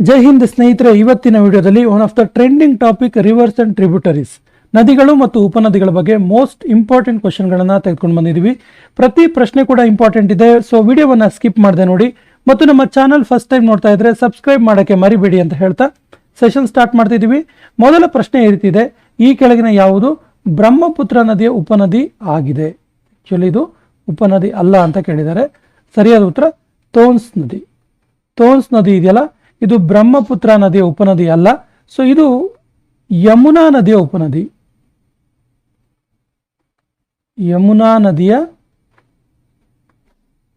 ಜೈ ಹಿಂದ್ ಸ್ನೇಹಿತರೆ, ಇವತ್ತಿನ ವಿಡಿಯೋದಲ್ಲಿ one of the trending topic rivers and tributaries ನದಿಗಳು ಮತ್ತು ಉಪನದಿಗಳ ಬಗ್ಗೆ ಮೋಸ್ಟ್ ಇಂಪಾರ್ಟೆಂಟ್ ಕ್ವಶನ್ಗಳನ್ನು ತೆಗೆದುಕೊಂಡು ಬಂದಿದ್ದೀವಿ ಪ್ರತಿ ಪ್ರಶ್ನೆ ಕೂಡ ಇಂಪಾರ್ಟೆಂಟ್ ಇದೆ ಸೊ ವಿಡಿಯೋವನ್ನು ಸ್ಕಿಪ್ ಮಾಡದೆ ನೋಡಿ. ಮತ್ತು ನಮ್ಮ ಚಾನಲ್ ಫಸ್ಟ್ ಟೈಮ್ ನೋಡ್ತಾ ಇದ್ರೆ ಸಬ್ಸ್ಕ್ರೈಬ್ ಮಾಡೋಕ್ಕೆ ಮರಿಬೇಡಿ ಅಂತ ಹೇಳ್ತಾ ಸೆಷನ್ ಸ್ಟಾರ್ಟ್ ಮಾಡ್ತಿದ್ದೀವಿ ಮೊದಲ ಪ್ರಶ್ನೆ ಈ ರೀತಿ ಇದೆ. ಈ ಕೆಳಗಿನ ಯಾವುದು? ಬ್ರಹ್ಮಪುತ್ರ ನದಿಯ ಉಪನದಿ ಆಗಿದೆ. ಆಕ್ಚುಲಿ ಇದು ಉಪನದಿ ಅಲ್ಲ ಅಂತ ಕೇಳಿದ್ದಾರೆ. ಸರಿಯಾದ ಉತ್ತರ, ತೋನ್ಸ್ ನದಿ. ತೋನ್ಸ್ ನದಿ ಇದೆಯಲ್ಲ? ಇದು ಬ್ರಹ್ಮಪುತ್ರ ನದಿಯ ಉಪನದಿ ಅಲ್ಲ. ಸೊ ಇದು ಯಮುನಾ ನದಿಯ ಉಪನದಿ. ಯಮುನಾ ನದಿಯ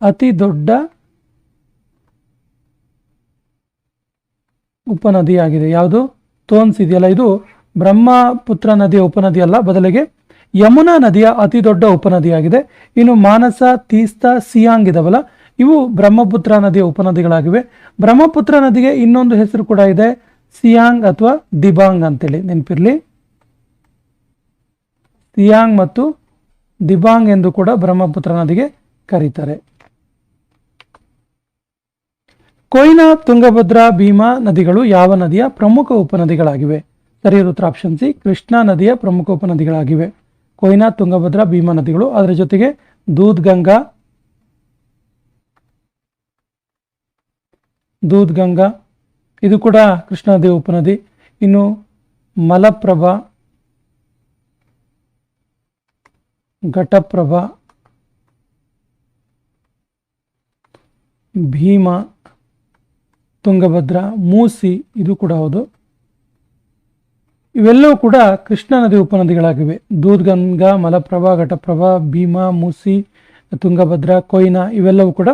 ಅತಿ ದೊಡ್ಡ ಉಪನದಿಯಾಗಿದೆ ಯಾವುದು? ತೋನ್ಸ್ ಇದೆಯಲ್ಲ, ಇದು ಬ್ರಹ್ಮಪುತ್ರ ನದಿಯ ಉಪನದಿ ಅಲ್ಲ ಬದಲಿಗೆ. ಯಮುನಾ ನದಿಯ ಅತಿ ದೊಡ್ಡ ಉಪನದಿಯಾಗಿದೆ ಇನ್ನು ಮಾನಸ, ತೀಸ್ತಾ, ಸಿಯಾಂಗ್ ಇದಾವಲ್ಲ ಇವು ಬ್ರಹ್ಮಪುತ್ರ ನದಿಯ ಉಪನದಿಗಳಾಗಿವೆ. ಬ್ರಹ್ಮಪುತ್ರ ನದಿಗೆ ಇನ್ನೊಂದು ಹೆಸರು ಕೂಡ ಇದೆ, ಸಿಯಾಂಗ್ ಅಥವಾ ದಿಬಾಂಗ್ ಅಂತೇಳಿ ನೆನಪಿರ್ಲಿ. ಸಿಯಾಂಗ್ ಮತ್ತು ದಿಬಾಂಗ್ ಎಂದು ಕೂಡ ಬ್ರಹ್ಮಪುತ್ರ ನದಿಗೆ ಕರೀತಾರೆ. ಕೊಯ್ನಾ, ತುಂಗಭದ್ರಾ, ಭೀಮಾ ನದಿಗಳು ಯಾವ ನದಿಯ ಪ್ರಮುಖ ಉಪನದಿಗಳಾಗಿವೆ? ಸರಿಯಾದ ಉತ್ತರ ಆಪ್ಷನ್ ಸಿ ಕೃಷ್ಣಾ ನದಿಯ ಪ್ರಮುಖ ಉಪನದಿಗಳಾಗಿವೆ. ಕೊಯ್ನಾ, ತುಂಗಭದ್ರಾ, ಭೀಮಾ ನದಿಗಳು ಅದರ ಜೊತೆಗೆ ದೂದ್ ದೂದ್ ಗಂಗಾ, ಇದು ಕೂಡ ಕೃಷ್ಣಾ ನದಿಯ ಉಪನದಿ. ಇನ್ನು ಮಲಪ್ರಭಾ, ಘಟಪ್ರಭಾ, ಭೀಮಾ, ತುಂಗಭದ್ರ, ಮೂಸಿ, ಇದು ಕೂಡ ಹೌದು. ಇವೆಲ್ಲವೂ ಕೂಡ ಕೃಷ್ಣಾ ನದಿ ಉಪನದಿಗಳಾಗಿವೆ ದೂದ್ಗಂಗಾ ಮಲಪ್ರಭಾ, ಘಟಪ್ರಭಾ, ಭೀಮಾ, ಮೂಸಿ, ತುಂಗಭದ್ರಾ, ಕೊಯ್ನಾ, ಇವೆಲ್ಲವೂ ಕೂಡ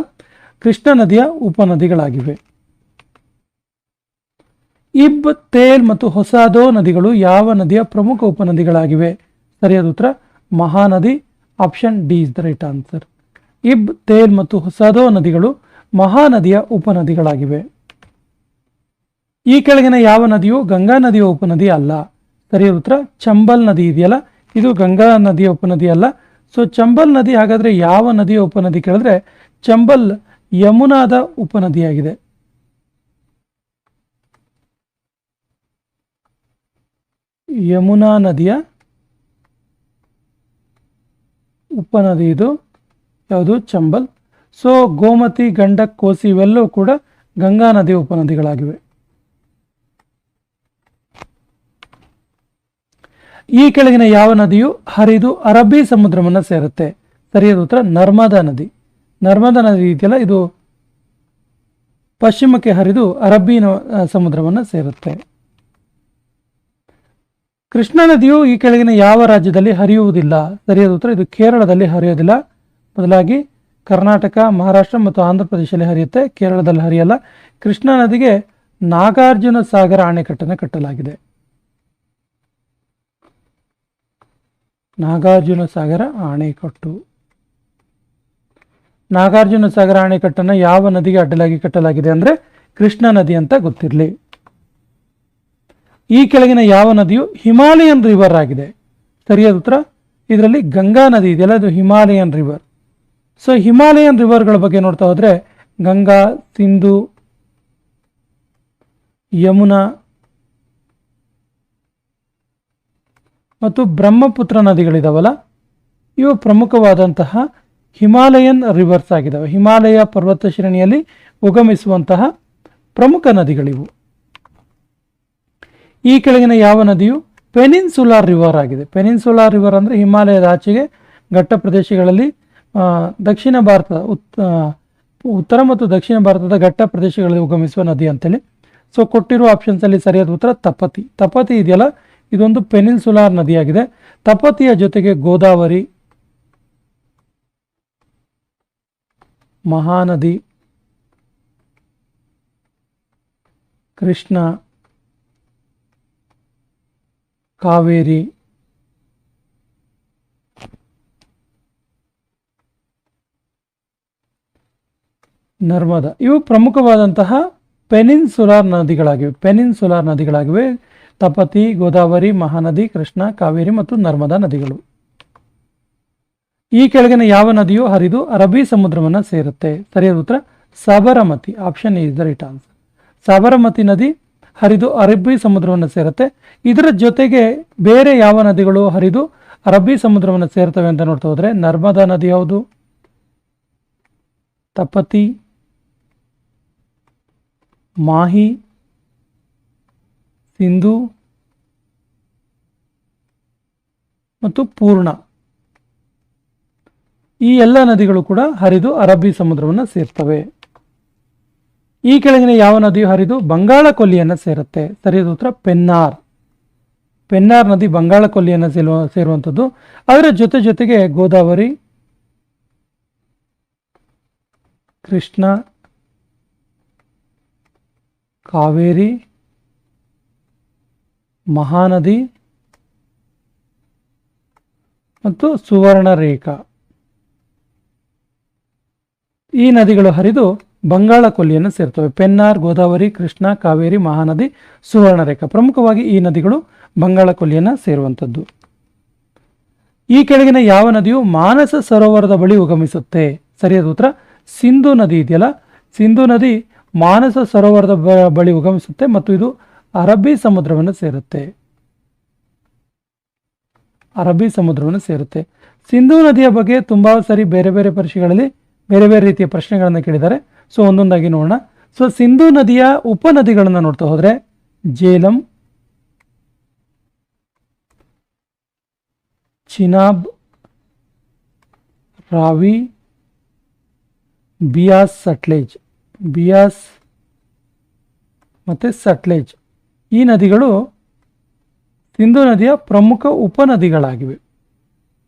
ಕೃಷ್ಣಾ ನದಿಯ ಉಪನದಿಗಳಾಗಿವೆ. ಇಬ್ ತೇಲ್ ಮತ್ತು ಹೊಸಾದೋ ನದಿಗಳು ಯಾವ ನದಿಯ ಪ್ರಮುಖ ಉಪನದಿಗಳಾಗಿವೆ? ಸರಿಯಾದ ಉತ್ತರ, Mahanadi option D is the right answer ಇಬ್ ತೇಲ್ ಮತ್ತು ಹೊಸಾದೋ ನದಿಗಳು ಮಹಾನದಿಯ ಉಪನದಿಗಳಾಗಿವೆ. ಈ ಕೆಳಗಿನ ಯಾವ ನದಿಯು ಗಂಗಾ ನದಿಯ ಉಪನದಿ ಅಲ್ಲ? ಸರಿಯಾದ ಉತ್ತರ, ಚಂಬಲ್ ನದಿ ಇದೆಯಲ್ಲ? ಇದು ಗಂಗಾ ನದಿಯ ಉಪನದಿ ಅಲ್ಲ. ಸೊ ಚಂಬಲ್ ನದಿ ಹಾಗಾದ್ರೆ ಯಾವ ನದಿಯ ಉಪನದಿ ಕೇಳಿದ್ರೆ, ಚಂಬಲ್ ಯಮುನಾದ ಉಪನದಿಯಾಗಿದೆ. ಯಮುನಾ ನದಿಯ ಉಪನದಿ ಇದು, ಯಾವುದು? ಚಂಬಲ್. ಸೊ ಗೋಮತಿ ಗಂಡಕ್ ಕೋಸಿ ಇವೆಲ್ಲವೂ ಕೂಡ ಗಂಗಾ ನದಿಯ ಉಪನದಿಗಳಾಗಿವೆ ಈ ಕೆಳಗಿನ ಯಾವ ನದಿಯು? ಹರಿದು ಅರಬ್ಬಿ ಸಮುದ್ರವನ್ನು ಸೇರುತ್ತೆ. ಸರಿಯಾದ ಉತ್ತರ, ನರ್ಮದಾ ನದಿ. ನರ್ಮದಾ ನದಿ ಇದೆಯಲ್ಲ, ಇದು ಪಶ್ಚಿಮಕ್ಕೆ ಹರಿದು ಅರಬ್ಬಿ ಸಮುದ್ರವನ್ನು ಸೇರುತ್ತೆ. ಕೃಷ್ಣಾ ನದಿಯು ಈ ಕೆಳಗಿನ ಯಾವ ರಾಜ್ಯದಲ್ಲಿ ಹರಿಯುವುದಿಲ್ಲ? ಸರಿಯಾದ ಉತ್ತರ, ಇದು ಕೇರಳದಲ್ಲಿ ಹರಿಯೋದಿಲ್ಲ ಬದಲಾಗಿ ಕರ್ನಾಟಕ, ಮಹಾರಾಷ್ಟ್ರ ಮತ್ತು ಆಂಧ್ರ ಪ್ರದೇಶದಲ್ಲಿ ಹರಿಯುತ್ತೆ. ಕೇರಳದಲ್ಲಿ ಹರಿಯಲ್ಲ. ಕೃಷ್ಣಾ ನದಿಗೆ ನಾಗಾರ್ಜುನ ಸಾಗರ ಅಣೆಕಟ್ಟನ್ನು ಕಟ್ಟಲಾಗಿದೆ. ನಾಗಾರ್ಜುನ ಸಾಗರ ಅಣೆಕಟ್ಟು ನಾಗಾರ್ಜುನ ಸಾಗರ ಅಣೆಕಟ್ಟನ್ನು ಯಾವ ನದಿಗೆ ಅಡ್ಡಲಾಗಿ ಕಟ್ಟಲಾಗಿದೆ ಅಂದರೆ ಕೃಷ್ಣಾ ನದಿ ಅಂತ ಗೊತ್ತಿರಲಿ. ಈ ಕೆಳಗಿನ ಯಾವ ನದಿಯು ಹಿಮಾಲಯನ್ ರಿವರ್ ಆಗಿದೆ. ಸರಿಯಾದ ಉತ್ತರ? ಇದರಲ್ಲಿ ಗಂಗಾ ನದಿ ಇದೆಯಲ್ಲ ಅದು ಹಿಮಾಲಯನ್ ರಿವರ್ ಸೊ ಹಿಮಾಲಯನ್ ರಿವರ್ಗಳ ಬಗ್ಗೆ ನೋಡ್ತಾ ಹೋದರೆ, ಗಂಗಾ, ಸಿಂಧು, ಯಮುನಾ ಮತ್ತು ಬ್ರಹ್ಮಪುತ್ರ ನದಿಗಳಿದಾವಲ್ಲ, ಇವು ಪ್ರಮುಖವಾದಂತಹ ಹಿಮಾಲಯನ್ ರಿವರ್ಸ್ ಆಗಿದ್ದಾವೆ ಹಿಮಾಲಯ ಪರ್ವತ ಶ್ರೇಣಿಯಲ್ಲಿ ಉಗಮಿಸುವಂತಹ ಪ್ರಮುಖ ನದಿಗಳಿವು. ಈ ಕೆಳಗಿನ ಯಾವ ನದಿಯು ಪೆನಿನ್ಸುಲಾರ್ ರಿವರ್ ಆಗಿದೆ. ಪೆನಿನ್ಸುಲಾರ್ ರಿವರ್ ಅಂದರೆ ಹಿಮಾಲಯದ ಆಚೆಗೆ ಘಟ್ಟ ಪ್ರದೇಶಗಳಲ್ಲಿ ದಕ್ಷಿಣ ಭಾರತ ಉತ್ ಉತ್ತರ ಮತ್ತು ದಕ್ಷಿಣ ಭಾರತದ ಘಟ್ಟ ಪ್ರದೇಶಗಳಲ್ಲಿ ಉಗಮಿಸುವ ನದಿ ಅಂತೇಳಿ. ಸೊ ಕೊಟ್ಟಿರುವ ಆಪ್ಷನ್ಸಲ್ಲಿ ಸರಿಯಾದ ಉತ್ತರ ತಪತಿ. ತಪತಿ ಇದೆಯಲ್ಲ? ಇದೊಂದು ಪೆನಿನ್ಸುಲಾರ್ ನದಿಯಾಗಿದೆ. ತಪತಿಯ ಜೊತೆಗೆ ಗೋದಾವರಿ, ಮಹಾನದಿ, ಕೃಷ್ಣ ಕಾವೇರಿ. ನರ್ಮದಾ. ಇವು ಪ್ರಮುಖವಾದಂತಹ ಪೆನಿನ್ಸುಲಾರ್ ನದಿಗಳಾಗಿವೆ. ಪೆನಿನ್ಸುಲಾರ್ ನದಿಗಳಾಗಿವೆ. ತಪತಿ, ಗೋದಾವರಿ, ಮಹಾನದಿ, ಕೃಷ್ಣ, ಕಾವೇರಿ ಮತ್ತು ನರ್ಮದಾ ನದಿಗಳು. ಈ ಕೆಳಗಿನ ಯಾವ ನದಿಯು ಹರಿದು ಅರಬ್ಬಿ ಸಮುದ್ರವನ್ನು ಸೇರುತ್ತೆ. ಸರಿಯಾದ ಉತ್ತರ, Sabarmati. Option is the right answer Sabarmati ನದಿ ಹರಿದು ಅರಬ್ಬಿ ಸಮುದ್ರವನ್ನು ಸೇರುತ್ತೆ. ಇದರ ಜೊತೆಗೆ ಬೇರೆ ಯಾವ ನದಿಗಳು ಹರಿದು ಅರಬ್ಬಿ ಸಮುದ್ರವನ್ನು ಸೇರ್ತವೆ ಅಂತ ನೋಡ್ತಾ ಹೋದರೆ ನರ್ಮದಾ ನದಿ ಯಾವುದು? ತಪತಿ, ಮಾಹಿ, ಸಿಂಧು ಮತ್ತು ಪೂರ್ಣ. ಈ ಎಲ್ಲ ನದಿಗಳು ಕೂಡ ಹರಿದು ಅರಬ್ಬಿ ಸಮುದ್ರವನ್ನು ಸೇರ್ತವೆ. ಈ ಕೆಳಗಿನ ಯಾವ ನದಿಯು ಹರಿದು ಬಂಗಾಳ ಕೊಲ್ಲಿಯನ್ನು ಸೇರುತ್ತೆ? ಸರಿಯಾದ ಉತ್ತರ, ಪೆನ್ನಾರ್. ಪೆನ್ನಾರ್ ನದಿ ಬಂಗಾಳ ಕೊಲ್ಲಿಯನ್ನು ಸೇರುವ, ಸೇರುವಂಥದ್ದು. ಅದರ ಜೊತೆ ಜೊತೆಗೆ ಗೋದಾವರಿ, ಕೃಷ್ಣ, ಕಾವೇರಿ, ಮಹಾನದಿ ಮತ್ತು ಸುವರ್ಣರೇಖಾ. ಈ ನದಿಗಳು ಹರಿದು ಬಂಗಾಳ ಕೊಲ್ಲಿಯನ್ನು ಸೇರ್ತವೆ. ಪೆನ್ನಾರ್, ಗೋದಾವರಿ, ಕೃಷ್ಣ, ಕಾವೇರಿ, ಮಹಾನದಿ, ಸುವರ್ಣರೇಖಾ. ಪ್ರಮುಖವಾಗಿ ಈ ನದಿಗಳು ಬಂಗಾಳ ಕೊಲ್ಲಿಯನ್ನು ಸೇರುವಂಥದ್ದು. ಈ ಕೆಳಗಿನ ಯಾವ ನದಿಯು ಮಾನಸ ಸರೋವರದ ಬಳಿ ಉಗಮಿಸುತ್ತೆ? ಸರಿಯಾದ ಉತ್ತರ, ಸಿಂಧು ನದಿ ಇದೆಯಲ್ಲ? ಸಿಂಧು ನದಿ ಮಾನಸ ಸರೋವರದ ಬಳಿ ಉಗಮಿಸುತ್ತೆ ಮತ್ತು ಇದು ಅರಬ್ಬಿ ಸಮುದ್ರವನ್ನು ಸೇರುತ್ತೆ. ಅರಬ್ಬಿ ಸಮುದ್ರವನ್ನು ಸೇರುತ್ತೆ. ಸಿಂಧೂ ನದಿಯ ಬಗ್ಗೆ ತುಂಬಾ ಸರಿ ಬೇರೆ ಬೇರೆ ಪರೀಕ್ಷೆಗಳಲ್ಲಿ ಬೇರೆ ಬೇರೆ ರೀತಿಯ ಪ್ರಶ್ನೆಗಳನ್ನು ಕೇಳಿದ್ದಾರೆ. ಸೊ ಒಂದೊಂದಾಗಿ ನೋಡೋಣ. ಸೊ ಸಿಂಧೂ ನದಿಯ ಉಪನದಿಗಳನ್ನು ನೋಡ್ತಾ ಹೋದ್ರೆ, ಜೇಲಂ, ಚಿನಾಬ್, ರಾವಿ, ಬಿಯಾಸ್ ಸಟ್ಲೇಜ್, ಬಿಯಾಸ್ ಮತ್ತು ಸಟ್ಲೇಜ್. ಈ ನದಿಗಳು ಸಿಂಧೂ ನದಿಯ ಪ್ರಮುಖ ಉಪನದಿಗಳಾಗಿವೆ.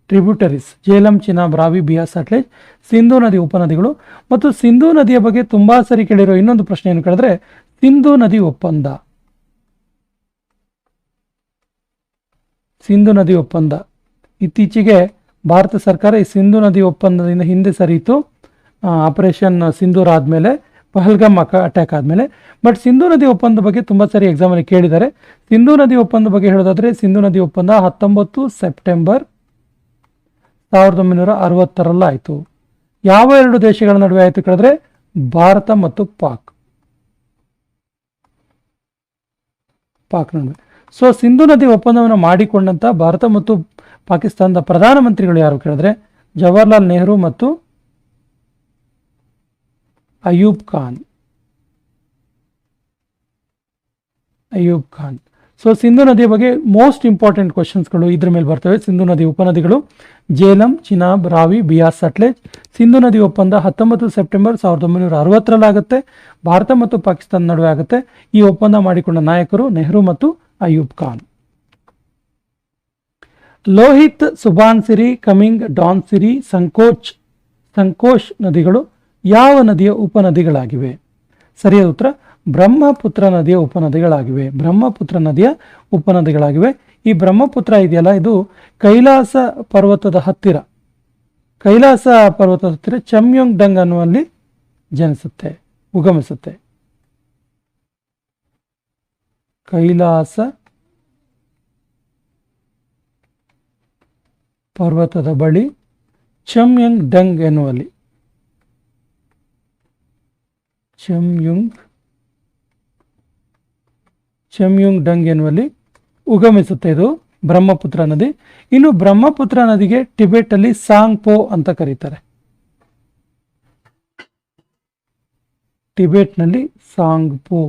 ಟ್ರಿಬ್ಯೂಟರೀಸ್, ಜೇಲಂ, ಚಿನಾಬ್, ರಾವಿ, ಬಿಹಾರ್ ಸಟ್ಲೇಜ್, ಸಿಂಧೂ ನದಿ ಉಪನದಿಗಳು ಮತ್ತು ಸಿಂಧೂ ನದಿಯ ಬಗ್ಗೆ ತುಂಬಾ ಸರಿ ಕೇಳಿರೋ ಇನ್ನೊಂದು ಪ್ರಶ್ನೆಯನ್ನು ಕೇಳಿದ್ರೆ ಸಿಂಧೂ ನದಿ ಒಪ್ಪಂದ. ಸಿಂಧು ನದಿ ಒಪ್ಪಂದ. ಇತ್ತೀಚೆಗೆ ಭಾರತ ಸರ್ಕಾರ ಈ ಸಿಂಧು ನದಿ ಒಪ್ಪಂದದಿಂದ ಹಿಂದೆ ಸರಿಯಿತು ಆಪರೇಷನ್ ಸಿಂಧೂರ್ ಆದಮೇಲೆ, ಪಹಲ್ಗಾಮ್ ಅಕ, ಅಟ್ಯಾಕ್ ಆದಮೇಲೆ. ಬಟ್ ಸಿಂಧು ನದಿ ಒಪ್ಪಂದ ಬಗ್ಗೆ ತುಂಬ ಸರಿ ಎಕ್ಸಾಮಲ್ಲಿ ಕೇಳಿದ್ದಾರೆ. ಸಿಂಧು ನದಿ ಒಪ್ಪಂದ ಬಗ್ಗೆ ಹೇಳೋದಾದ್ರೆ, ಸಿಂಧು ನದಿ ಒಪ್ಪಂದ ಹತ್ತೊಂಬತ್ತು ಸೆಪ್ಟೆಂಬರ್ ಸಾವಿರದ ಒಂಬೈನೂರ ಅರವತ್ತರಲ್ಲಾಯಿತು. ಯಾವ ಎರಡು ದೇಶಗಳ ನಡುವೆ ಆಯಿತು ಕೇಳಿದ್ರೆ ಭಾರತ ಮತ್ತು ಪಾಕ್. ಪಾಕ್ ನಡುವೆ. ಸೊ ಸಿಂಧು ನದಿ ಒಪ್ಪಂದವನ್ನು ಮಾಡಿಕೊಂಡಂತ ಭಾರತ ಮತ್ತು ಪಾಕಿಸ್ತಾನದ ಪ್ರಧಾನಮಂತ್ರಿಗಳು ಯಾರು ಕೇಳಿದ್ರೆ ಜವಾಹರ್ಲಾಲ್ ನೆಹರು ಮತ್ತು ಅಯೂಬ್ ಖಾನ್. ಅಯೂಬ್ ಖಾನ್. ಸೊ ಸಿಂಧು ನದಿಯ ಬಗ್ಗೆ ಮೋಸ್ಟ್ ಇಂಪಾರ್ಟೆಂಟ್ ಕ್ವಶನ್ಸ್ಗಳು ಇದ್ರ ಮೇಲೆ ಬರ್ತವೆ. ಸಿಂಧು ನದಿ ಉಪನದಿಗಳು ಜೇಲಂ, ಚಿನಾಬ್, ರಾವಿ ಬಿಯಾಸ್ ಸಟ್ಲೇಜ್. ಸಿಂಧು ನದಿ ಒಪ್ಪಂದ ಹತ್ತೊಂಬತ್ತು ಸೆಪ್ಟೆಂಬರ್ ಸಾವಿರದ ಒಂಬೈನೂರ ಅರವತ್ತರಲ್ಲಾಗುತ್ತೆ. ಭಾರತ ಮತ್ತು ಪಾಕಿಸ್ತಾನ ನಡುವೆ ಆಗುತ್ತೆ. ಈ ಒಪ್ಪಂದ ಮಾಡಿಕೊಂಡ ನಾಯಕರು ನೆಹರು ಮತ್ತು ಅಯೂಬ್ ಖಾನ್. ಲೋಹಿತ್ ಸುಬಾನ್ ಸಿರಿ ಕಮಿಂಗ್ ಡಾನ್ ಸಿರಿ ಸಂಕೋಚ್ ಸಂಕೋಶ್ ನದಿಗಳು ಯಾವ ನದಿಯ ಉಪನದಿಗಳಾಗಿವೆ? ಸರಿಯಾದ ಉತ್ತರ ಬ್ರಹ್ಮಪುತ್ರ ನದಿಯ ಉಪನದಿಗಳಾಗಿವೆ. ಬ್ರಹ್ಮಪುತ್ರ ನದಿಯ ಉಪನದಿಗಳಾಗಿವೆ. ಈ ಬ್ರಹ್ಮಪುತ್ರ ಇದೆಯಲ್ಲ, ಇದು ಕೈಲಾಸ ಪರ್ವತದ ಹತ್ತಿರ. ಕೈಲಾಸ ಪರ್ವತದ ಹತ್ತಿರ ಚಮ್ಯೊಂಗ್ ಡಂಗ್ ಅನ್ನುವಲ್ಲಿ ಜನಿಸುತ್ತೆ, ಉಗಮಿಸುತ್ತೆ. ಕೈಲಾಸ ಪರ್ವತದ ಬಳಿ ಚಮ್ಯಂಗ್ ಡಂಗ್ ಎನ್ನುವಲ್ಲಿ. ಚಮ್ಯುಂಗ್ ಚಮ್ಯುಂಗ್ ಡಂಗ್ ಎನ್ನುವಲ್ಲಿ ಉಗಮಿಸುತ್ತೆ ಇದು ಬ್ರಹ್ಮಪುತ್ರ ನದಿ. ಇನ್ನು ಬ್ರಹ್ಮಪುತ್ರ ನದಿಗೆ ಟಿಬೆಟ್ ಅಲ್ಲಿ ಸಾಂಗ್ ಪೋ ಅಂತ ಕರೀತಾರೆ. ಟಿಬೆಟ್ನಲ್ಲಿ ಸಾಂಗ್ ಪೋ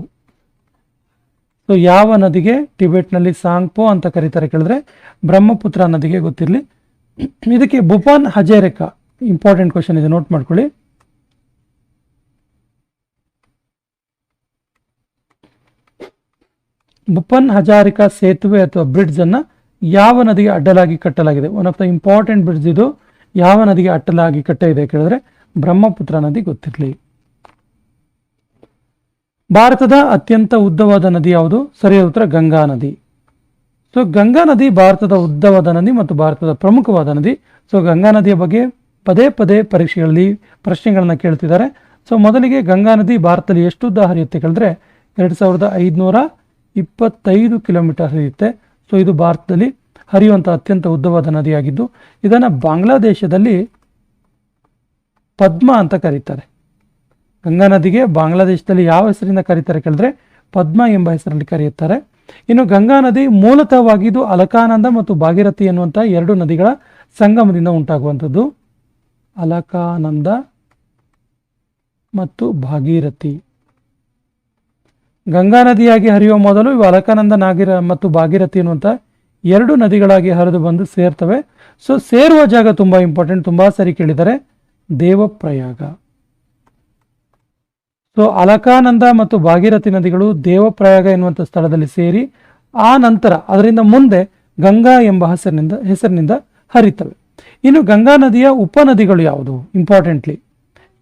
ಸೊ ಯಾವ ನದಿಗೆ ಟಿಬೆಟ್ನಲ್ಲಿ ಸಾಂಗ್ ಪೋ ಅಂತ ಕರೀತಾರೆ ಕೇಳಿದ್ರೆ ಬ್ರಹ್ಮಪುತ್ರ ನದಿಗೆ ಗೊತ್ತಿರಲಿ. ಇದಕ್ಕೆ ಬುಪಾನ್ ಹಜೇರೆಕ ಇಂಪಾರ್ಟೆಂಟ್ ಕ್ವಶನ್ ಇದೆ ನೋಟ್ ಮಾಡ್ಕೊಳ್ಳಿ. ಬುಪನ್ ಹಜಾರಿಕಾ ಸೇತುವೆ ಅಥವಾ ಬ್ರಿಡ್ಜ್ ಅನ್ನ ಯಾವ ನದಿಗೆ ಅಡ್ಡಲಾಗಿ ಕಟ್ಟಲಾಗಿದೆ? One of the important bridge ಇದು. ಯಾವ ನದಿಗೆ ಅಡ್ಡಲಾಗಿ ಕಟ್ಟಿದೆ ಕೇಳಿದ್ರೆ ಬ್ರಹ್ಮಪುತ್ರ ನದಿ ಗೊತ್ತಿರಲಿ. ಭಾರತದ ಅತ್ಯಂತ ಉದ್ದವಾದ ನದಿ ಯಾವುದು? ಸರಿಯಾದ ಉತ್ತರ ಗಂಗಾ ನದಿ. ಸೊ ಗಂಗಾ ನದಿ ಭಾರತದ ಉದ್ದವಾದ ನದಿ ಮತ್ತು ಭಾರತದ ಪ್ರಮುಖವಾದ ನದಿ. ಸೊ ಗಂಗಾ ನದಿಯ ಬಗ್ಗೆ ಪದೇ ಪದೇ ಪರೀಕ್ಷೆಗಳಲ್ಲಿ ಪ್ರಶ್ನೆಗಳನ್ನು ಕೇಳ್ತಿದ್ದಾರೆ. ಸೊ ಮೊದಲಿಗೆ ಗಂಗಾ ನದಿ ಭಾರತದಲ್ಲಿ ಎಷ್ಟು ಉದ್ದ ಹರಿಯುತ್ತೆ ಕೇಳಿದ್ರೆ, ಎರಡು ಸಾವಿರದ ಐದುನೂರ ಇಪ್ಪತ್ತೈದು ಕಿಲೋಮೀಟರ್ ಹರಿಯುತ್ತೆ ಸೊ ಇದು ಭಾರತದಲ್ಲಿ ಹರಿಯುವಂಥ ಅತ್ಯಂತ ಉದ್ದವಾದ ನದಿಯಾಗಿದ್ದು, ಇದನ್ನು ಬಾಂಗ್ಲಾದೇಶದಲ್ಲಿ ಪದ್ಮ ಅಂತ ಕರೀತಾರೆ. ಗಂಗಾ ನದಿಗೆ ಬಾಂಗ್ಲಾದೇಶದಲ್ಲಿ ಯಾವ ಹೆಸರಿಂದ ಕರೀತಾರೆ ಕೇಳಿದ್ರೆ ಪದ್ಮ ಎಂಬ ಹೆಸರಲ್ಲಿ ಕರೆಯುತ್ತಾರೆ. ಇನ್ನು ಗಂಗಾ ನದಿ ಮೂಲತಃವಾಗಿದ್ದು ಅಲಕಾನಂದ ಮತ್ತು ಭಾಗೀರಥಿ ಎನ್ನುವಂಥ ಎರಡು ನದಿಗಳ ಸಂಗಮದಿಂದ ಉಂಟಾಗುವಂಥದ್ದು. ಅಲಕಾನಂದ ಮತ್ತು ಭಾಗೀರಥಿ. ಗಂಗಾ ನದಿಯಾಗಿ ಹರಿಯುವ ಮೊದಲು ಇವು ಅಲಕಾನಂದ, ನಾಗಿರ ಮತ್ತು ಭಾಗೀರಥಿ ಎನ್ನುವಂಥ ಎರಡು ನದಿಗಳಾಗಿ ಹರಿದು ಬಂದು ಸೇರ್ತವೆ. ಸೊ ಸೇರುವ ಜಾಗ ತುಂಬ ಇಂಪಾರ್ಟೆಂಟ್ ತುಂಬ ಸರಿ ಕೇಳಿದರೆ ದೇವಪ್ರಯಾಗ. ಸೊ ಅಲಕಾನಂದ ಮತ್ತು ಭಾಗೀರಥಿ ನದಿಗಳು ದೇವಪ್ರಯಾಗ ಎನ್ನುವಂಥ ಸ್ಥಳದಲ್ಲಿ ಸೇರಿ ಆ ನಂತರ, ಅದರಿಂದ ಮುಂದೆ ಗಂಗಾ ಎಂಬ ಹೆಸರಿನಿಂದ ಹೆಸರಿನಿಂದ ಹರಿತವೆ. ಇನ್ನು ಗಂಗಾ ನದಿಯ ಉಪನದಿಗಳು ಯಾವುದು? ಇಂಪಾರ್ಟೆಂಟ್ಲಿ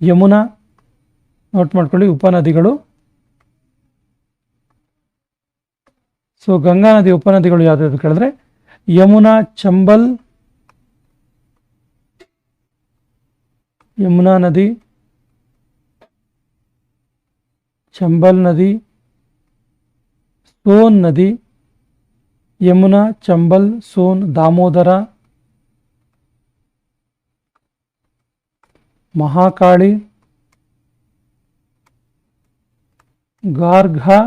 ಯಮುನಾ. ನೋಟ್ ಮಾಡ್ಕೊಳ್ಳಿ, ಉಪನದಿಗಳು ಸೊ ಗಂಗಾ ನದಿ ಉಪನದಿಗಳು ಯಾವ್ದು ಕೇಳಿದ್ರೆ, ಯಮುನಾ ಚಂಬಲ್, ಯಮುನಾ ನದಿ, ಚಂಬಲ್ ನದಿ, ಸೋನ್ ನದಿ, ಯಮುನಾ ಚಂಬಲ್, ಸೋನ್ ದಾಮೋದರ, ಮಹಾಕಾಳಿ, ಗಾರ್ಘಾ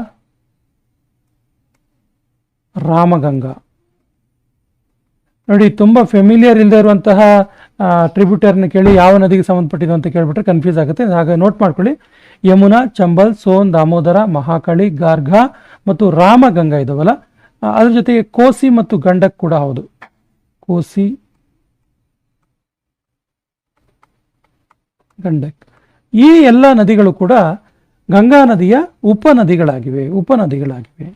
ರಾಮಗಂಗಾ. ನೋಡಿ, ತುಂಬ ಫೆಮಿಲಿಯರ್ ಇಲ್ಲದೆ ಇರುವಂತಹ ಟ್ರಿಬ್ಯೂಟರ್ನ ಕೇಳಿ ಯಾವ ನದಿಗೆ ಸಂಬಂಧಪಟ್ಟಿದ್ದು ಅಂತ ಕೇಳಿಬಿಟ್ರೆ ಕನ್ಫ್ಯೂಸ್ ಆಗುತ್ತೆ. ಹಾಗೆ ನೋಟ್ ಮಾಡ್ಕೊಳ್ಳಿ. ಯಮುನಾ, ಚಂಬಲ್, ಸೋನ್, ದಾಮೋದರ, ಮಹಾಕಾಳಿ, ಗಾರ್ಘಾ ಮತ್ತು ರಾಮಗಂಗಾ ಇದಾವಲ್ಲ? ಅದ್ರ ಜೊತೆಗೆ ಕೋಸಿ ಮತ್ತು ಗಂಡಕ್ ಕೂಡ ಹೌದು. ಕೋಸಿ, ಗಂಡಕ್. ಈ ಎಲ್ಲ ನದಿಗಳು ಕೂಡ ಗಂಗಾ ನದಿಯ ಉಪನದಿಗಳಾಗಿವೆ ಉಪನದಿಗಳಾಗಿವೆ.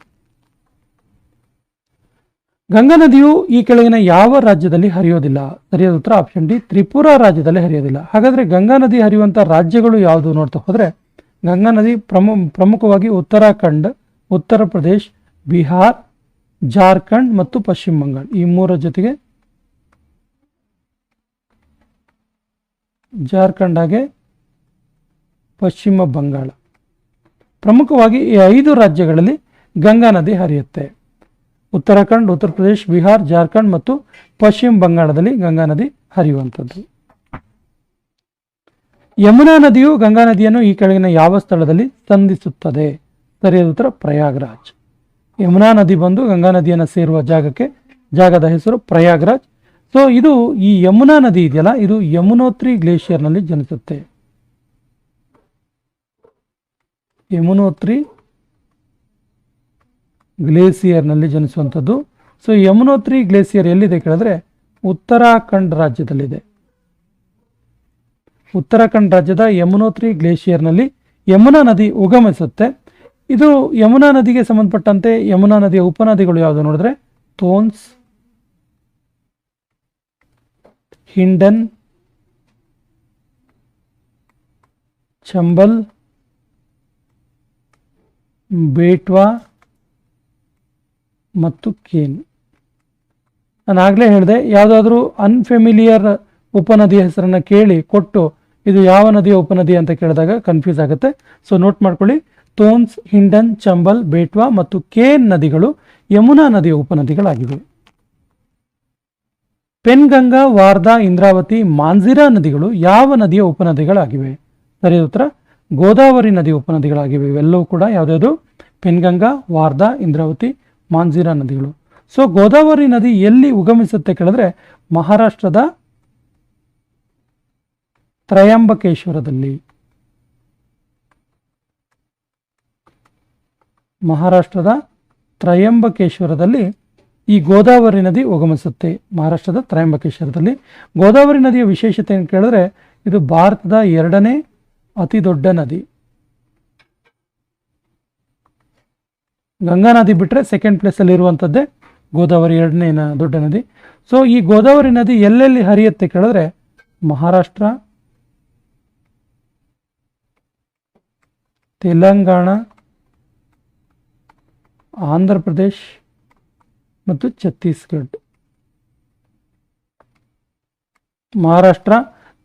ಗಂಗಾ ನದಿಯು ಈ ಕೆಳಗಿನ ಯಾವ ರಾಜ್ಯದಲ್ಲಿ ಹರಿಯೋದಿಲ್ಲ? ಸರಿಯಾದ ಉತ್ತರ ಆಪ್ಷನ್ ಡಿ, ತ್ರಿಪುರಾ ರಾಜ್ಯದಲ್ಲಿ ಹರಿಯೋದಿಲ್ಲ. ಹಾಗಾದ್ರೆ ಗಂಗಾ ನದಿ ಹರಿಯುವಂಥ ರಾಜ್ಯಗಳು ಯಾವುದು ನೋಡ್ತಾ ಹೋದ್ರೆ? ಗಂಗಾ ನದಿ ಪ್ರಮು, ಪ್ರಮುಖವಾಗಿ ಉತ್ತರಾಖಂಡ್, ಉತ್ತರ ಪ್ರದೇಶ್, ಬಿಹಾರ್, ಜಾರ್ಖಂಡ್ ಮತ್ತು ಪಶ್ಚಿಮ ಬಂಗಾಳ. ಈ ಮೂರ ಜೊತೆಗೆ ಜಾರ್ಖಂಡ್ ಹಾಗೆ ಪಶ್ಚಿಮ ಬಂಗಾಳ. ಪ್ರಮುಖವಾಗಿ ಈ ಐದು ರಾಜ್ಯಗಳಲ್ಲಿ ಗಂಗಾ ನದಿ ಹರಿಯುತ್ತೆ. ಉತ್ತರಾಖಂಡ್, ಉತ್ತರ ಪ್ರದೇಶ್, ಬಿಹಾರ್, ಜಾರ್ಖಂಡ್ ಮತ್ತು ಪಶ್ಚಿಮ ಬಂಗಾಳದಲ್ಲಿ ಗಂಗಾ ನದಿ ಹರಿಯುವಂಥದ್ದು. ಯಮುನಾ ನದಿಯು ಗಂಗಾ ನದಿಯನ್ನು ಈ ಕೆಳಗಿನ ಯಾವ ಸ್ಥಳದಲ್ಲಿ ಸಂಧಿಸುತ್ತದೆ? ಸರಿಯಾದ ಉತ್ತರ ಪ್ರಯಾಗ್ರಾಜ್. ಯಮುನಾ ನದಿ ಬಂದು ಗಂಗಾ ನದಿಯನ್ನು ಸೇರುವ ಜಾಗಕ್ಕೆ ಜಾಗದ ಹೆಸರು ಪ್ರಯಾಗ್ರಾಜ್. ಸೊ ಇದು ಈ ಯಮುನಾ ನದಿ ಇದೆಯಲ್ಲ, ಇದು ಯಮುನೋತ್ರಿ ಗ್ಲೇಷಿಯರ್ನಲ್ಲಿ ಜನಿಸುತ್ತೆ. ಯಮುನೋತ್ರಿ ಗ್ಲೇಸಿಯರ್ನಲ್ಲಿ ಜನಿಸುವಂಥದ್ದು. ಸೊ ಯಮುನೋತ್ರಿ ಗ್ಲೇಸಿಯರ್ ಎಲ್ಲಿದೆ ಕೇಳಿದ್ರೆ ಉತ್ತರಾಖಂಡ್ ರಾಜ್ಯದಲ್ಲಿದೆ. ಉತ್ತರಾಖಂಡ್ ರಾಜ್ಯದ ಯಮುನೋತ್ರಿ ಗ್ಲೇಷಿಯರ್ನಲ್ಲಿ ಯಮುನಾ ನದಿ ಉಗಮಿಸುತ್ತೆ. ಇದು ಯಮುನಾ ನದಿಗೆ ಸಂಬಂಧಪಟ್ಟಂತೆ ಯಮುನಾ ನದಿಯ ಉಪನದಿಗಳು ಯಾವುದು ನೋಡಿದ್ರೆ? ತೋನ್ಸ್ ಹಿಂಡನ್, ಚಂಬಲ್, ಬೇಟ್ವಾ ಮತ್ತು ಕೇನ್. ನಾನು ಆಗಲೇ ಹೇಳಿದೆ, ಯಾವುದಾದ್ರೂ ಅನ್ಫೆಮಿಲಿಯರ್ ಉಪನದಿಯ ಹೆಸರನ್ನು ಕೇಳಿ ಕೊಟ್ಟು ಇದು ಯಾವ ನದಿಯ ಉಪನದಿ ಅಂತ ಕೇಳಿದಾಗ ಕನ್ಫ್ಯೂಸ್ ಆಗುತ್ತೆ. ಸೊ ನೋಟ್ ಮಾಡ್ಕೊಳ್ಳಿ ತೋನ್ಸ್ ಹಿಂಡನ್ ಚಂಬಲ್ ಬೇಟ್ವಾ ಮತ್ತು ಕೇನ್ ನದಿಗಳು ಯಮುನಾ ನದಿಯ ಉಪನದಿಗಳಾಗಿವೆ. ಪೆನ್ಗಂಗಾ ವಾರ್ಧಾ ಇಂದ್ರಾವತಿ ಮಾಂಜಿರಾ ನದಿಗಳು ಯಾವ ನದಿಯ ಉಪನದಿಗಳಾಗಿವೆ? ಸರಿ ಉತ್ತರ. ಗೋದಾವರಿ ನದಿ ಉಪನದಿಗಳಾಗಿವೆ. ಇವೆಲ್ಲವೂ ಕೂಡ ಯಾವುದ್ಯಾವುದು? ಪೆನ್ಗಂಗಾ ವಾರ್ಧಾ ಇಂದ್ರಾವತಿ ಮಾಂಜಿರಾ ನದಿಗಳು. ಸೊ ಗೋದಾವರಿ ನದಿ ಎಲ್ಲಿ ಉಗಮಿಸುತ್ತೆ ಕೇಳಿದ್ರೆ ಮಹಾರಾಷ್ಟ್ರದ ತ್ರಯಂಬಕೇಶ್ವರದಲ್ಲಿ. ಮಹಾರಾಷ್ಟ್ರದ ತ್ರಯಂಬಕೇಶ್ವರದಲ್ಲಿ ಈ ಗೋದಾವರಿ ನದಿ ಉಗಮಿಸುತ್ತೆ. ಮಹಾರಾಷ್ಟ್ರದ ತ್ರಯಂಬಕೇಶ್ವರದಲ್ಲಿ. ಗೋದಾವರಿ ನದಿಯ ವಿಶೇಷತೆ ಏನು ಕೇಳಿದ್ರೆ ಇದು ಭಾರತದ ಎರಡನೇ ಅತಿ ದೊಡ್ಡ ನದಿ. ಗಂಗಾ ನದಿ ಬಿಟ್ಟರೆ ಸೆಕೆಂಡ್ ಪ್ಲೇಸಲ್ಲಿ ಇರುವಂಥದ್ದೇ ಗೋದಾವರಿ ಎರಡನೇ ದೊಡ್ಡ ನದಿ. ಸೊ ಈ ಗೋದಾವರಿ ನದಿ ಎಲ್ಲೆಲ್ಲಿ ಹರಿಯುತ್ತೆ ಕೇಳಿದ್ರೆ ಮಹಾರಾಷ್ಟ್ರ, ತೆಲಂಗಾಣ, ಆಂಧ್ರ ಪ್ರದೇಶ್ ಮತ್ತು ಛತ್ತೀಸ್ಗಢ ಮಹಾರಾಷ್ಟ್ರ,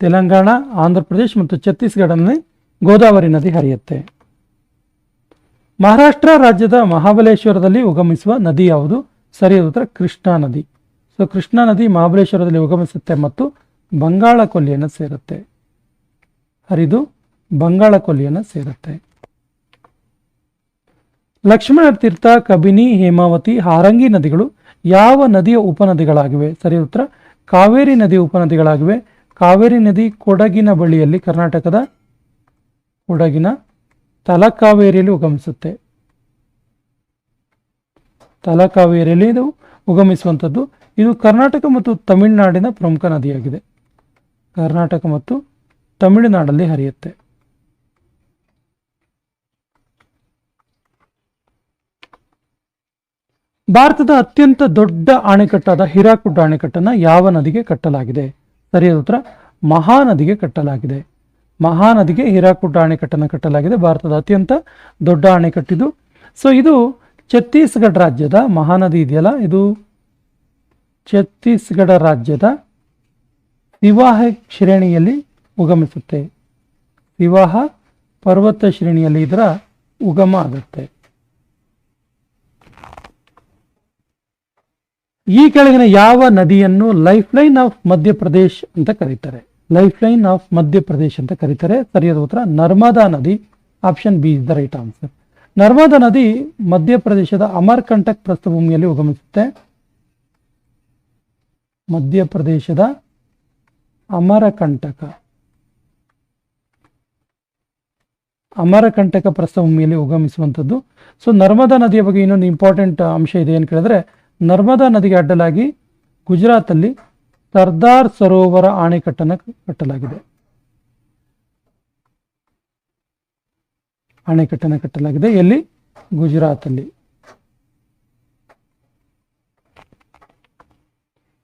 ತೆಲಂಗಾಣ, ಆಂಧ್ರ ಪ್ರದೇಶ್ ಮತ್ತು ಛತ್ತೀಸ್ಗಢನಲ್ಲಿ ಗೋದಾವರಿ ನದಿ ಹರಿಯುತ್ತೆ. ಮಹಾರಾಷ್ಟ್ರ ರಾಜ್ಯದ ಮಹಾಬಲೇಶ್ವರದಲ್ಲಿ ಉಗಮಿಸುವ ನದಿ ಯಾವುದು? ಸರಿಯಾದ ಉತ್ತರ ಕೃಷ್ಣಾ ನದಿ. ಸೊ ಕೃಷ್ಣಾ ನದಿ ಮಹಾಬಲೇಶ್ವರದಲ್ಲಿ ಉಗಮಿಸುತ್ತೆ ಮತ್ತು ಬಂಗಾಳ ಕೊಲ್ಲಿಯನ್ನು ಸೇರುತ್ತೆ. ಹರಿದು ಬಂಗಾಳ ಕೊಲ್ಲಿಯನ್ನು ಸೇರುತ್ತೆ. ಲಕ್ಷ್ಮಣ ತೀರ್ಥ, ಕಬಿನಿ, ಹೇಮಾವತಿ, ಹಾರಂಗಿ ನದಿಗಳು ಯಾವ ನದಿಯ ಉಪನದಿಗಳಾಗಿವೆ? ಸರಿ ಉತ್ತರ ಕಾವೇರಿ ನದಿ ಉಪನದಿಗಳಾಗಿವೆ. ಕಾವೇರಿ ನದಿ ಕೊಡಗಿನ ಬಳಿಯಲ್ಲಿ ಕರ್ನಾಟಕದ ಕೊಡಗಿನ ತಲಕಾವೇರಿಯಲ್ಲಿ ಉಗಮಿಸುತ್ತೆ. ತಲಕಾವೇರಿಯಲ್ಲಿ ಇದು ಉಗಮಿಸುವಂಥದ್ದು. ಇದು ಕರ್ನಾಟಕ ಮತ್ತು ತಮಿಳುನಾಡಿನ ಪ್ರಮುಖ ನದಿಯಾಗಿದೆ. ಕರ್ನಾಟಕ ಮತ್ತು ತಮಿಳುನಾಡಲ್ಲಿ ಹರಿಯುತ್ತೆ. ಭಾರತದ ಅತ್ಯಂತ ದೊಡ್ಡ ಅಣೆಕಟ್ಟಾದ ಹಿರಾಕುಡ್ಡ ಅಣೆಕಟ್ಟನ್ನು ಯಾವ ನದಿಗೆ ಕಟ್ಟಲಾಗಿದೆ? ಸರಿಯಾದ ಉತ್ತರ, ಮಹಾನದಿಗೆ ಕಟ್ಟಲಾಗಿದೆ. ಮಹಾನದಿಗೆ ಹಿರಾಕುಡ್ ಅಣೆಕಟ್ಟನ್ನು ಕಟ್ಟಲಾಗಿದೆ. ಭಾರತದ ಅತ್ಯಂತ ದೊಡ್ಡ ಅಣೆಕಟ್ಟಿದು ಸೊ ಇದು ಛತ್ತೀಸ್ಗಢ ರಾಜ್ಯದ ಮಹಾನದಿ ಇದೆಯಲ್ಲ? ಇದು ಛತ್ತೀಸ್ಗಢ ರಾಜ್ಯದ ವಿವಾಹ ಶ್ರೇಣಿಯಲ್ಲಿ ಉಗಮಿಸುತ್ತೆ. ವಿವಾಹ ಪರ್ವತ ಶ್ರೇಣಿಯಲ್ಲಿ ಇದರ ಉಗಮ ಆಗುತ್ತೆ. ಈ ಕೆಳಗಿನ ಯಾವ ನದಿಯನ್ನು ಲೈಫ್ ಲೈನ್ ಆಫ್ ಮಧ್ಯಪ್ರದೇಶ್ ಅಂತ ಕರೀತಾರೆ. ಲೈಫ್ ಲೈನ್ ಆಫ್ ಮಧ್ಯಪ್ರದೇಶ್ ಅಂತ ಕರೀತಾರೆ. ಸರಿಯಾದ ಉತ್ತರ, ನರ್ಮದಾ ನದಿ. Option B is the right answer Narmada ನದಿ ಮಧ್ಯಪ್ರದೇಶದ ಅಮರ್ಕಂಟಕ್ ಪ್ರಸ್ಥಭೂಮಿಯಲ್ಲಿ ಉಗಮಿಸುತ್ತೆ. ಮಧ್ಯಪ್ರದೇಶದ ಅಮರಕಂಟಕ. ಅಮರಕಂಟಕ ಪ್ರಸ್ಥಭೂಮಿಯಲ್ಲಿ ಉಗಮಿಸುವಂಥದ್ದು. ಸೊ ನರ್ಮದಾ ನದಿಯ ಬಗ್ಗೆ ಇನ್ನೊಂದು ಇಂಪಾರ್ಟೆಂಟ್ ಅಂಶ ಇದೆ ಏನು ಕೇಳಿದ್ರೆ, ನರ್ಮದಾ ನದಿಗೆ ಅಡ್ಡಲಾಗಿ ಗುಜರಾತಲ್ಲಿ ಸರ್ದಾರ್ ಸರೋವರ ಅಣೆಕಟ್ಟನ್ನು ಕಟ್ಟಲಾಗಿದೆ. ಅಣೆಕಟ್ಟನ್ನು ಕಟ್ಟಲಾಗಿದೆ. ಎಲ್ಲಿ? ಗುಜರಾತಲ್ಲಿ.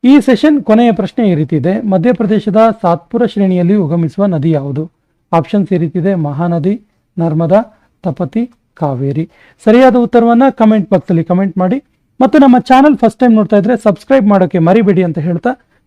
ಈ ಸೆಷನ್ ಕೊನೆಯ ಪ್ರಶ್ನೆ ಈ ರೀತಿ ಇದೆ. ಮಧ್ಯಪ್ರದೇಶದ ಸಾತ್ಪುರ ಶ್ರೇಣಿಯಲ್ಲಿ ಉಗಮಿಸುವ ನದಿ ಯಾವುದು? ಆಪ್ಷನ್ಸ್ ಈ ರೀತಿ ಇದೆ ಮಹಾನದಿ, ನರ್ಮದಾ, ತಪತಿ, ಕಾವೇರಿ. ಸರಿಯಾದ ಉತ್ತರವನ್ನ ಕಮೆಂಟ್ ಬಾಕ್ಸಲ್ಲಿ ಕಮೆಂಟ್ ಮಾಡಿ. ಮತ್ತು ನಮ್ಮ ಚಾನಲ್ ಫಸ್ಟ್ ಟೈಮ್ ನೋಡ್ತಾ ಇದ್ರೆ ಸಬ್ಸ್ಕ್ರೈಬ್ ಮಾಡೋಕ್ಕೆ ಮರಿಬೇಡಿ ಅಂತ ಹೇಳ್ತಾ